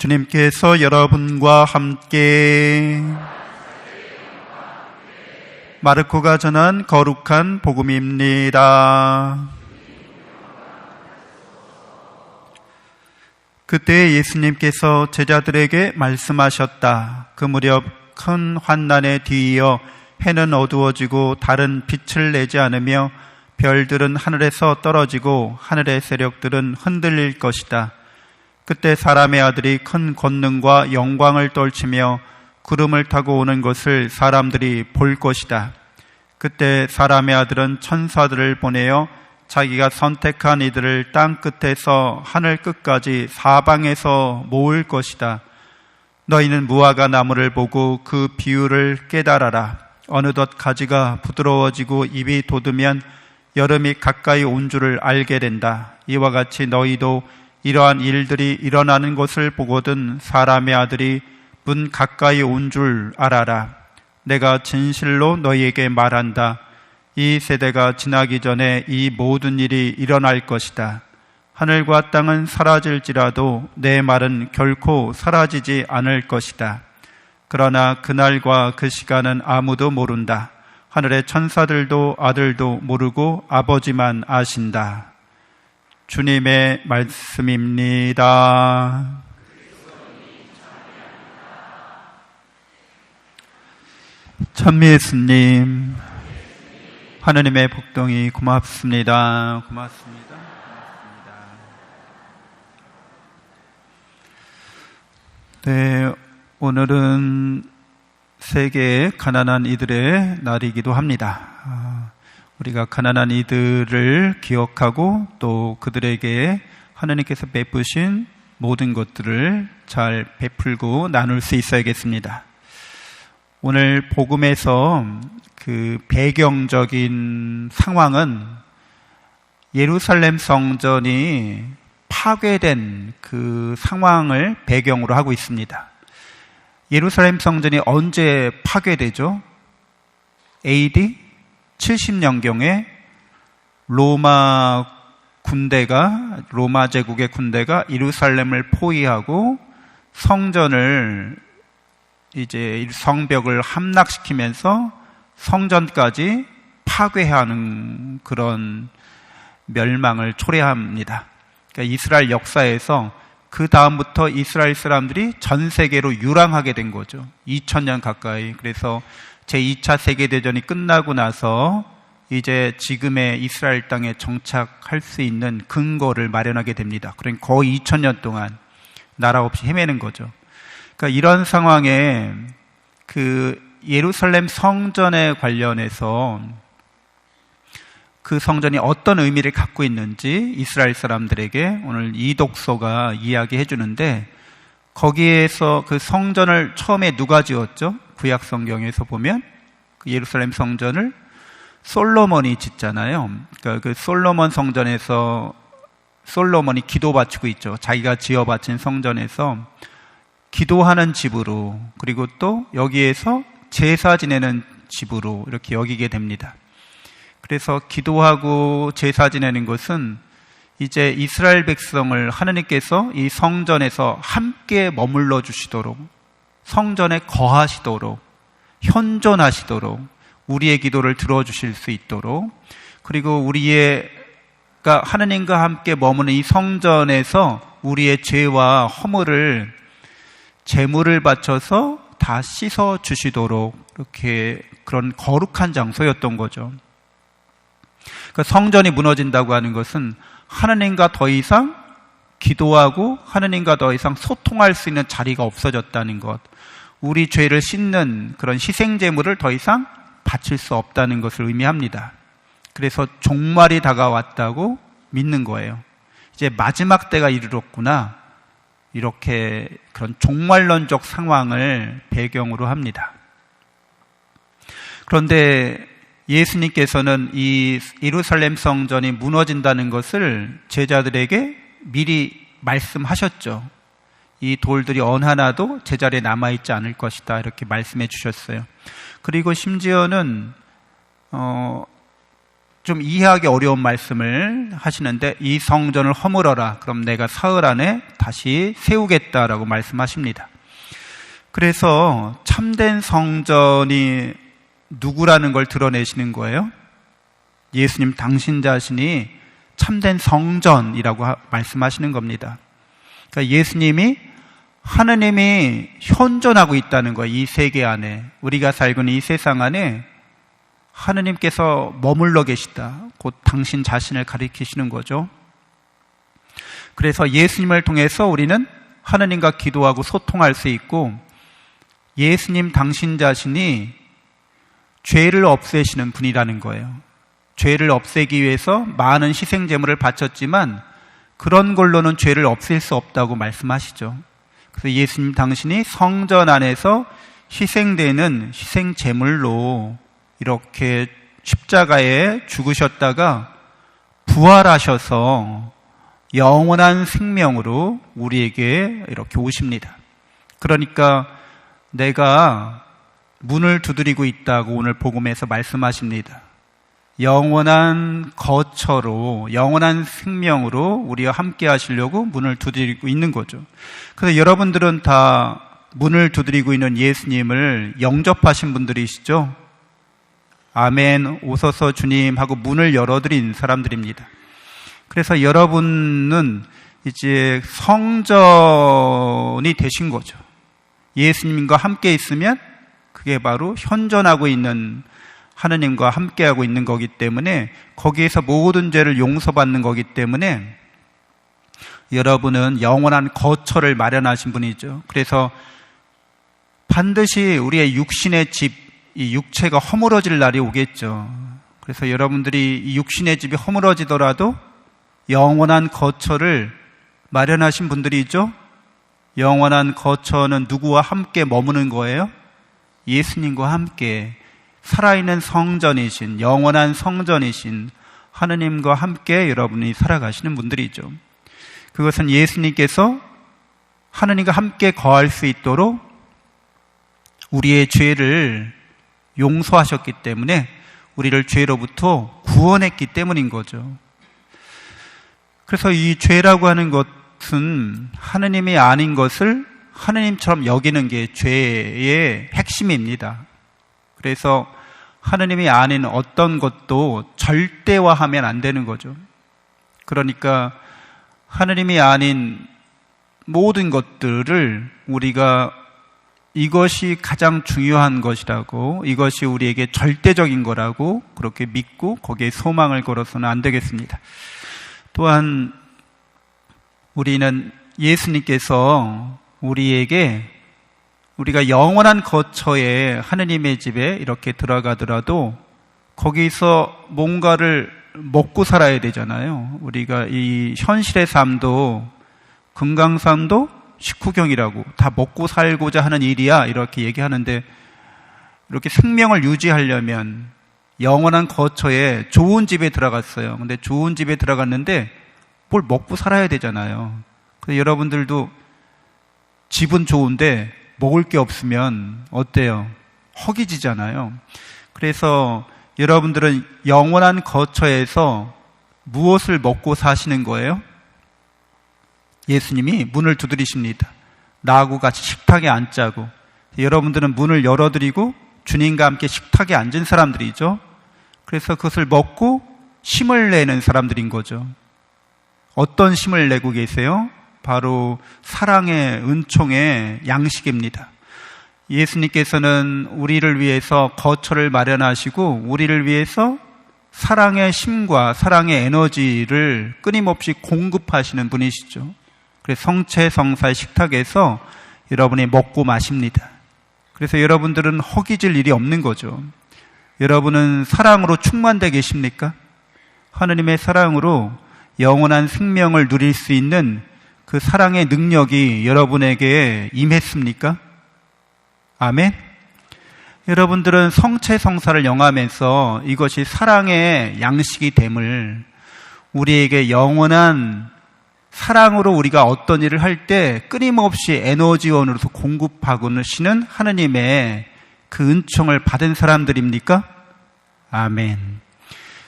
주님께서 여러분과 함께 마르코가 전한 거룩한 복음입니다. 그때 예수님께서 제자들에게 말씀하셨다. 그 무렵 큰 환난에 뒤이어 해는 어두워지고 다른 빛을 내지 않으며 별들은 하늘에서 떨어지고 하늘의 세력들은 흔들릴 것이다. 그때 사람의 아들이 큰 권능과 영광을 떨치며 구름을 타고 오는 것을 사람들이 볼 것이다. 그때 사람의 아들은 천사들을 보내어 자기가 선택한 이들을 땅 끝에서 하늘 끝까지 사방에서 모을 것이다. 너희는 무화과 나무를 보고 그 비율을 깨달아라. 어느덧 가지가 부드러워지고 입이 돋으면 여름이 가까이 온 줄을 알게 된다. 이와 같이 너희도 이러한 일들이 일어나는 것을 보거든 사람의 아들이 문 가까이 온 줄 알아라. 내가 진실로 너희에게 말한다. 이 세대가 지나기 전에 이 모든 일이 일어날 것이다. 하늘과 땅은 사라질지라도 내 말은 결코 사라지지 않을 것이다. 그러나 그날과 그 시간은 아무도 모른다. 하늘의 천사들도 아들도 모르고 아버지만 아신다. 주님의 말씀입니다. 천미 예수님, 하느님의 복동이 고맙습니다. 고맙습니다. 고맙습니다. 네, 오늘은 세계 가난한 이들의 날이기도 합니다. 아, 우리가 가난한 이들을 기억하고 또 그들에게 하나님께서 베푸신 모든 것들을 잘 베풀고 나눌 수 있어야겠습니다. 오늘 복음에서 그 배경적인 상황은 예루살렘 성전이 파괴된 그 상황을 배경으로 하고 있습니다. 예루살렘 성전이 언제 파괴되죠? AD 70년경에 로마 군대가 로마 제국의 군대가 예루살렘을 포위하고 성전을 이제 성벽을 함락시키면서 성전까지 파괴하는 그런 멸망을 초래합니다. 그러니까 이스라엘 역사에서 그 다음부터 이스라엘 사람들이 전 세계로 유랑하게 된 거죠. 2000년 가까이. 그래서 제2차 세계대전이 끝나고 나서 이제 지금의 이스라엘 땅에 정착할 수 있는 근거를 마련하게 됩니다. 그러니까 거의 2000년 동안 나라 없이 헤매는 거죠. 그러니까 이런 상황에 그 예루살렘 성전에 관련해서 그 성전이 어떤 의미를 갖고 있는지 이스라엘 사람들에게 오늘 이 독서가 이야기해 주는데 거기에서 그 성전을 처음에 누가 지었죠? 구약 성경에서 보면 그 예루살렘 성전을 솔로몬이 짓잖아요. 그러니까 그 솔로몬 성전에서 솔로몬이 기도 바치고 있죠. 자기가 지어 바친 성전에서 기도하는 집으로 그리고 또 여기에서 제사 지내는 집으로 이렇게 여기게 됩니다. 그래서 기도하고 제사 지내는 것은 이제 이스라엘 백성을 하느님께서 이 성전에서 함께 머물러 주시도록 성전에 거하시도록 현존하시도록 우리의 기도를 들어주실 수 있도록 그리고 우리의 가 하느님과 함께 머무는 이 성전에서 우리의 죄와 허물을 제물을 바쳐서 다 씻어 주시도록 이렇게 그런 거룩한 장소였던 거죠. 그러니까 성전이 무너진다고 하는 것은 하느님과 더 이상 기도하고 하느님과 더 이상 소통할 수 있는 자리가 없어졌다는 것. 우리 죄를 씻는 그런 희생제물을 더 이상 바칠 수 없다는 것을 의미합니다. 그래서 종말이 다가왔다고 믿는 거예요. 이제 마지막 때가 이르렀구나. 이렇게 그런 종말론적 상황을 배경으로 합니다. 그런데 예수님께서는 이 예루살렘 성전이 무너진다는 것을 제자들에게 미리 말씀하셨죠. 이 돌들이 언 하나도 제자리에 남아있지 않을 것이다. 이렇게 말씀해 주셨어요. 그리고 심지어는, 어, 좀 이해하기 어려운 말씀을 하시는데 이 성전을 허물어라. 그럼 내가 사흘 안에 다시 세우겠다라고 말씀하십니다. 그래서 참된 성전이 누구라는 걸 드러내시는 거예요. 예수님 당신 자신이 참된 성전이라고 말씀하시는 겁니다. 그러니까 예수님이 하느님이 현존하고 있다는 거예요. 이 세계 안에. 우리가 살고 있는 이 세상 안에 하느님께서 머물러 계시다. 곧 당신 자신을 가리키시는 거죠. 그래서 예수님을 통해서 우리는 하느님과 기도하고 소통할 수 있고 예수님 당신 자신이 죄를 없애시는 분이라는 거예요. 죄를 없애기 위해서 많은 희생 제물을 바쳤지만 그런 걸로는 죄를 없앨 수 없다고 말씀하시죠. 그래서 예수님 당신이 성전 안에서 희생되는 희생 제물로 이렇게 십자가에 죽으셨다가 부활하셔서 영원한 생명으로 우리에게 이렇게 오십니다. 그러니까 내가 문을 두드리고 있다고 오늘 복음에서 말씀하십니다. 영원한 거처로 영원한 생명으로 우리와 함께 하시려고 문을 두드리고 있는 거죠. 그래서 여러분들은 다 문을 두드리고 있는 예수님을 영접하신 분들이시죠? 아멘, 오소서 주님 하고 문을 열어드린 사람들입니다. 그래서 여러분은 이제 성전이 되신 거죠. 예수님과 함께 있으면 그게 바로 현존하고 있는 하느님과 함께하고 있는 거기 때문에 거기에서 모든 죄를 용서받는 거기 때문에 여러분은 영원한 거처를 마련하신 분이죠. 그래서 반드시 우리의 육신의 집, 이 육체가 허물어질 날이 오겠죠. 그래서 여러분들이 이 육신의 집이 허물어지더라도 영원한 거처를 마련하신 분들이죠. 영원한 거처는 누구와 함께 머무는 거예요? 예수님과 함께 살아있는 성전이신, 영원한 성전이신 하느님과 함께 여러분이 살아가시는 분들이죠. 그것은 예수님께서 하느님과 함께 거할 수 있도록 우리의 죄를 용서하셨기 때문에 우리를 죄로부터 구원했기 때문인 거죠. 그래서 이 죄라고 하는 것은 하느님이 아닌 것을 하느님처럼 여기는 게 죄의 핵심입니다. 그래서 하느님이 아닌 어떤 것도 절대화하면 안 되는 거죠. 그러니까 하느님이 아닌 모든 것들을 우리가 이것이 가장 중요한 것이라고 이것이 우리에게 절대적인 거라고 그렇게 믿고 거기에 소망을 걸어서는 안 되겠습니다. 또한 우리는 예수님께서 우리에게 우리가 영원한 거처에 하느님의 집에 이렇게 들어가더라도 거기서 뭔가를 먹고 살아야 되잖아요. 우리가 이 현실의 삶도 금강산도 식후경이라고 다 먹고 살고자 하는 일이야 이렇게 얘기하는데 이렇게 생명을 유지하려면 영원한 거처에 좋은 집에 들어갔어요. 근데 좋은 집에 들어갔는데 뭘 먹고 살아야 되잖아요. 그래서 여러분들도 집은 좋은데 먹을 게 없으면 어때요? 허기지잖아요. 그래서 여러분들은 영원한 거처에서 무엇을 먹고 사시는 거예요? 예수님이 문을 두드리십니다. 나하고 같이 식탁에 앉자고. 여러분들은 문을 열어드리고 주님과 함께 식탁에 앉은 사람들이죠. 그래서 그것을 먹고 힘을 내는 사람들인 거죠. 어떤 힘을 내고 계세요? 바로 사랑의 은총의 양식입니다. 예수님께서는 우리를 위해서 거처를 마련하시고 우리를 위해서 사랑의 힘과 사랑의 에너지를 끊임없이 공급하시는 분이시죠. 그래서 성체 성사의 식탁에서 여러분이 먹고 마십니다. 그래서 여러분들은 허기질 일이 없는 거죠. 여러분은 사랑으로 충만되 계십니까? 하느님의 사랑으로 영원한 생명을 누릴 수 있는 그 사랑의 능력이 여러분에게 임했습니까? 아멘? 여러분들은 성체 성사를 영하면서 이것이 사랑의 양식이 됨을 우리에게 영원한 사랑으로 우리가 어떤 일을 할 때 끊임없이 에너지원으로서 공급하고는 하느님의 그 은총을 받은 사람들입니까? 아멘.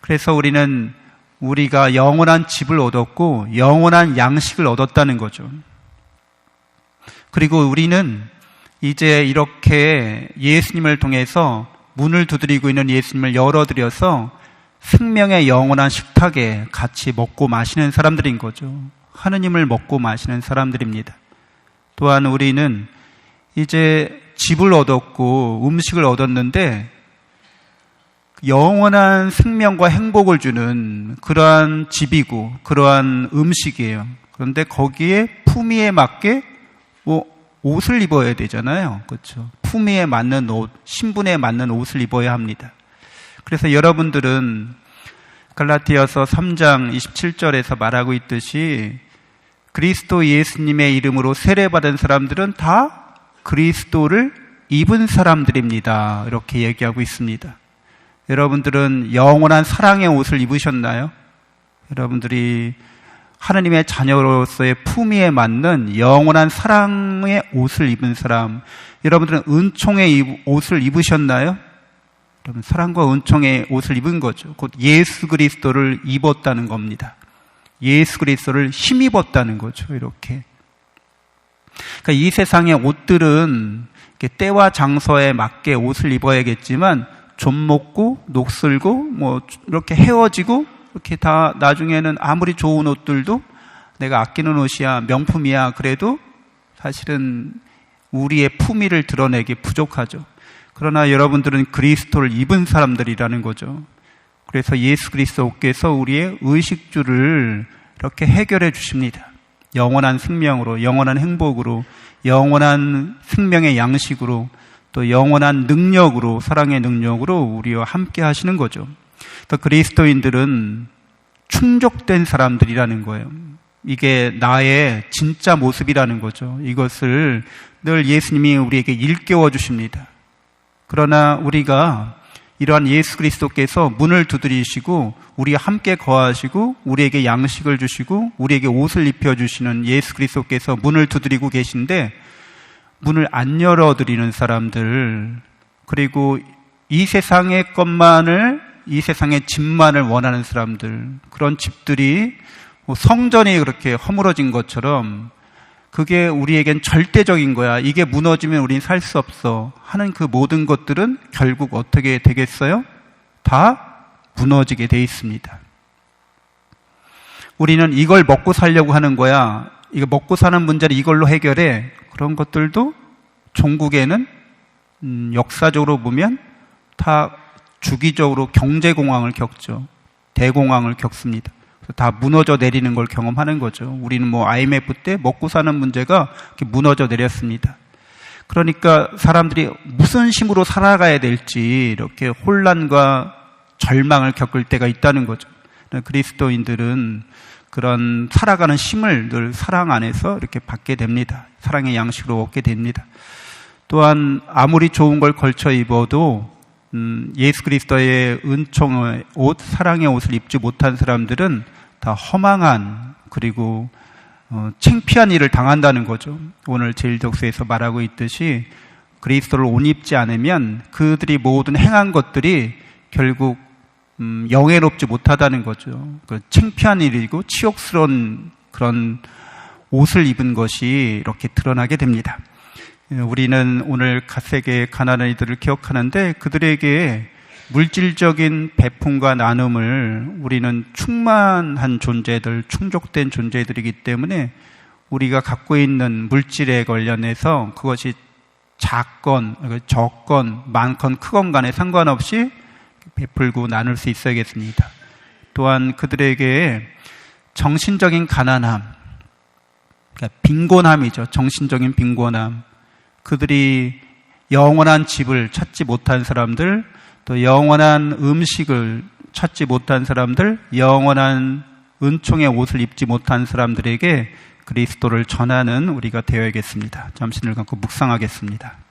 그래서 우리는 우리가 영원한 집을 얻었고 영원한 양식을 얻었다는 거죠. 그리고 우리는 이제 이렇게 예수님을 통해서 문을 두드리고 있는 예수님을 열어드려서 생명의 영원한 식탁에 같이 먹고 마시는 사람들인 거죠. 하느님을 먹고 마시는 사람들입니다. 또한 우리는 이제 집을 얻었고 음식을 얻었는데 영원한 생명과 행복을 주는 그러한 집이고 그러한 음식이에요. 그런데 거기에 품위에 맞게 뭐 옷을 입어야 되잖아요. 그렇죠. 품위에 맞는 옷, 신분에 맞는 옷을 입어야 합니다. 그래서 여러분들은 갈라티아서 3장 27절에서 말하고 있듯이 그리스도 예수님의 이름으로 세례받은 사람들은 다 그리스도를 입은 사람들입니다. 이렇게 얘기하고 있습니다. 여러분들은 영원한 사랑의 옷을 입으셨나요? 여러분들이 하나님의 자녀로서의 품위에 맞는 영원한 사랑의 옷을 입은 사람, 여러분들은 은총의 옷을 입으셨나요? 여러분, 사랑과 은총의 옷을 입은 거죠. 곧 예수 그리스도를 입었다는 겁니다. 예수 그리스도를 힘입었다는 거죠. 이렇게. 그러니까 이 세상의 옷들은 때와 장소에 맞게 옷을 입어야겠지만 좀 먹고 녹슬고 뭐 이렇게 헤어지고 이렇게 다 나중에는 아무리 좋은 옷들도 내가 아끼는 옷이야 명품이야 그래도 사실은 우리의 품위를 드러내기 부족하죠. 그러나 여러분들은 그리스도를 입은 사람들이라는 거죠. 그래서 예수 그리스도께서 우리의 의식주를 이렇게 해결해 주십니다. 영원한 생명으로, 영원한 행복으로, 영원한 생명의 양식으로, 또 영원한 능력으로, 사랑의 능력으로 우리와 함께 하시는 거죠. 또 그리스도인들은 충족된 사람들이라는 거예요. 이게 나의 진짜 모습이라는 거죠. 이것을 늘 예수님이 우리에게 일깨워 주십니다. 그러나 우리가 이러한 예수 그리스도께서 문을 두드리시고 우리와 함께 거하시고 우리에게 양식을 주시고 우리에게 옷을 입혀 주시는 예수 그리스도께서 문을 두드리고 계신데 문을 안 열어 드리는 사람들 그리고 이 세상의 것만을 이 세상의 집만을 원하는 사람들 그런 집들이 뭐 성전이 그렇게 허물어진 것처럼 그게 우리에겐 절대적인 거야. 이게 무너지면 우린 살 수 없어. 하는 그 모든 것들은 결국 어떻게 되겠어요? 다 무너지게 돼 있습니다. 우리는 이걸 먹고 살려고 하는 거야. 이거 먹고 사는 문제를 이걸로 해결해. 그런 것들도 종국에는 음, 역사적으로 보면 다 주기적으로 경제공황을 겪죠. 대공황을 겪습니다. 다 무너져 내리는 걸 경험하는 거죠. 우리는 뭐 IMF 때 먹고 사는 문제가 무너져 내렸습니다. 그러니까 사람들이 무슨 힘으로 살아가야 될지 이렇게 혼란과 절망을 겪을 때가 있다는 거죠. 그리스도인들은 그런 살아가는 힘을 늘 사랑 안에서 이렇게 받게 됩니다. 사랑의 양식으로 얻게 됩니다. 또한 아무리 좋은 걸 걸쳐 입어도 음, 예수 그리스도의 은총의 옷, 사랑의 옷을 입지 못한 사람들은 다 허망한 그리고 어, 창피한 일을 당한다는 거죠. 오늘 제일독서에서 말하고 있듯이 그리스도를 옷 입지 않으면 그들이 모든 행한 것들이 결국 음, 영예롭지 못하다는 거죠. 그 창피한 일이고 치욕스러운 그런 옷을 입은 것이 이렇게 드러나게 됩니다. 우리는 오늘 갓세계 가난한 이들을 기억하는데 그들에게 물질적인 배품과 나눔을 우리는 충만한 존재들, 충족된 존재들이기 때문에 우리가 갖고 있는 물질에 관련해서 그것이 작건, 적건, 많건, 크건 간에 상관없이 베풀고 나눌 수 있어야겠습니다. 또한 그들에게 정신적인 가난함, 그러니까 빈곤함이죠. 정신적인 빈곤함. 그들이 영원한 집을 찾지 못한 사람들, 또 영원한 음식을 찾지 못한 사람들, 영원한 은총의 옷을 입지 못한 사람들에게 그리스도를 전하는 우리가 되어야겠습니다. 잠시 을 갖고 묵상하겠습니다.